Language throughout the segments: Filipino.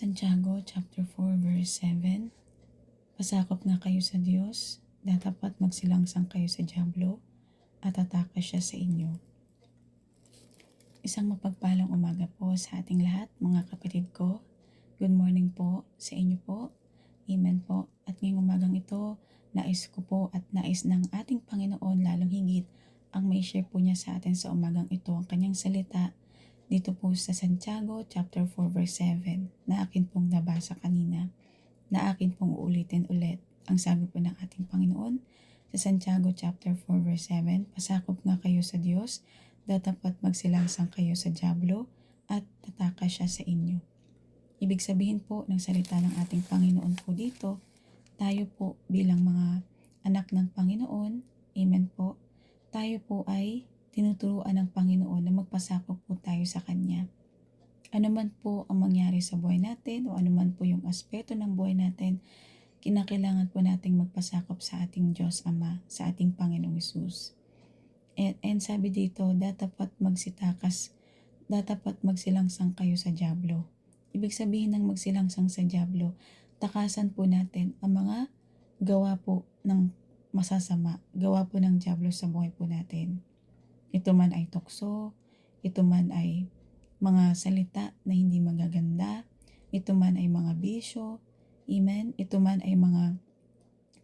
Santiago chapter 4 verse 7 Pasakop nga kayo sa Diyos, datapat magsilangsang kayo sa Diablo, at atakas siya sa inyo. Isang mapagpalang umaga po sa ating lahat, mga kapatid ko. Good morning po sa inyo po. Amen po. At ngayong umagang ito, nais ko po at nais ng ating Panginoon lalong higit ang may share po niya sa atin sa umagang ito ang kanyang salita dito po sa Santiago chapter 4 verse 7 na akin pong nabasa kanina na akin pong uulitin ulit. Ang sabi po ng ating Panginoon sa Santiago chapter 4 verse 7, Pasakop nga kayo sa Diyos, datapat magsilangsang kayo sa Diablo at tataka siya sa inyo. Ibig sabihin po ng salita ng ating Panginoon po dito, tayo po bilang mga anak ng Panginoon, amen po, tayo po ay tinuturuan ng Panginoon na magpasakop po tayo sa Kanya. Ano man po ang mangyari sa buhay natin o ano man po yung aspeto ng buhay natin, kinakailangan po nating magpasakop sa ating Diyos Ama, sa ating Panginoong Isus. And, and sabi dito, datapat magsitakas, datapat magsilangsang kayo sa Diablo. Ibig sabihin ng magsilangsang sa Diablo, takasan po natin ang mga gawa po ng masasama, gawa po ng Diablo sa buhay po natin. Ito man ay tukso, ito man ay mga salita na hindi magaganda, ito man ay mga bisyo, amen, ito man ay mga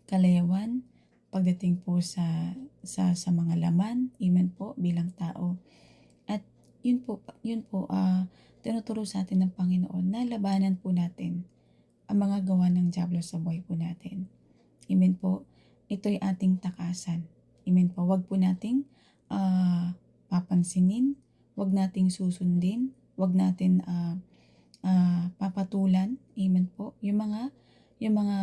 kalayawan pagdating po sa sa sa mga laman, amen po bilang tao. At yun po, yun po uh, tinuturo sa atin ng Panginoon na labanan po natin ang mga gawa ng Diablo sa buhay po natin. Amen po. Ito'y ating takasan. Amen po. Huwag po nating uh, papansinin, wag nating susundin, wag natin uh, uh, papatulan, amen po, yung mga, yung mga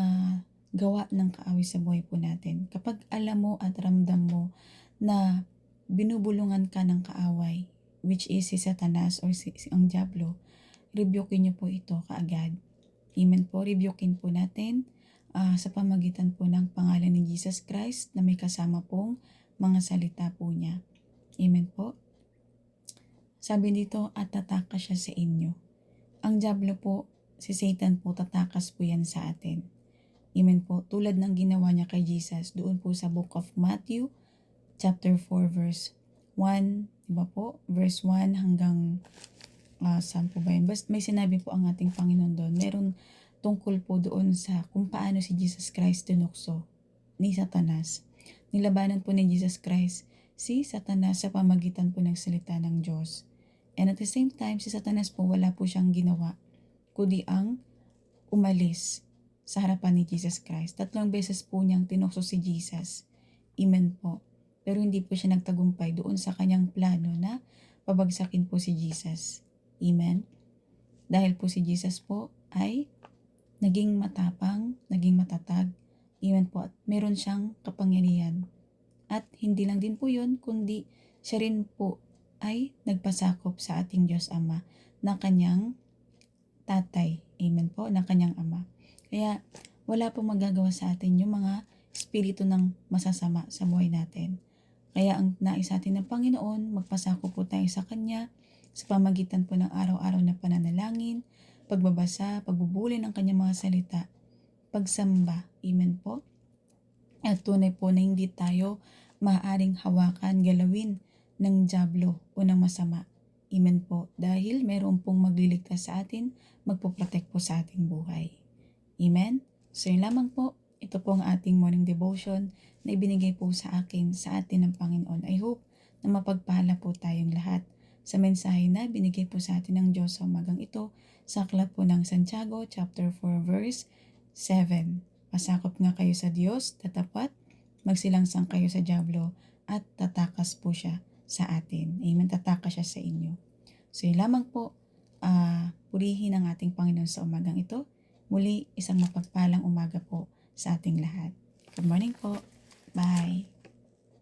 gawa ng kaaway sa buhay po natin. Kapag alam mo at ramdam mo na binubulungan ka ng kaaway, which is si Satanas or si, si ang Diablo, rebukin niyo po ito kaagad. Amen po, rebukin po natin uh, sa pamagitan po ng pangalan ni Jesus Christ na may kasama pong mga salita po niya. Amen po. Sabi dito, at tatakas siya sa inyo. Ang Diablo po, si Satan po, tatakas po yan sa atin. Amen po. Tulad ng ginawa niya kay Jesus, doon po sa book of Matthew, chapter 4, verse 1, diba po? Verse 1 hanggang, uh, saan po ba yun? Basta may sinabi po ang ating Panginoon doon. Meron tungkol po doon sa kung paano si Jesus Christ tinukso ni Satanas. Nilabanan po ni Jesus Christ si Satanas sa pamagitan po ng salita ng Diyos. And at the same time, si Satanas po wala po siyang ginawa, kundi ang umalis sa harapan ni Jesus Christ. Tatlong beses po niyang tinukso si Jesus. Amen po. Pero hindi po siya nagtagumpay doon sa kanyang plano na pabagsakin po si Jesus. Amen. Dahil po si Jesus po ay naging matapang, naging matatag. Amen po. At meron siyang kapangyarihan. At hindi lang din po yun, kundi siya rin po ay nagpasakop sa ating Diyos Ama ng kanyang tatay. Amen po, ng kanyang ama. Kaya wala pong magagawa sa atin yung mga espiritu ng masasama sa buhay natin. Kaya ang nais atin ng Panginoon, magpasako po tayo sa Kanya sa pamagitan po ng araw-araw na pananalangin, pagbabasa, pagbubuli ng Kanyang mga salita, pagsamba. Amen po. At tunay po na hindi tayo maaaring hawakan, galawin ng jablo o ng masama. Amen po. Dahil meron pong magliligtas sa atin, magpoprotect po sa ating buhay. Amen? So yun lamang po. Ito po ang ating morning devotion na ibinigay po sa akin, sa atin ng Panginoon. I hope na mapagpahala po tayong lahat sa mensahe na binigay po sa atin ng Diyos sa umagang ito sa aklat po ng Santiago chapter 4 verse 7. Pasakop nga kayo sa Diyos, tatapat, magsilangsang kayo sa Diablo, at tatakas po siya sa atin. Amen. Tatakas siya sa inyo. So yun lamang po, uh, purihin ang ating Panginoon sa umagang ito. Muli, isang mapagpalang umaga po sa ating lahat. Good morning po. Bye.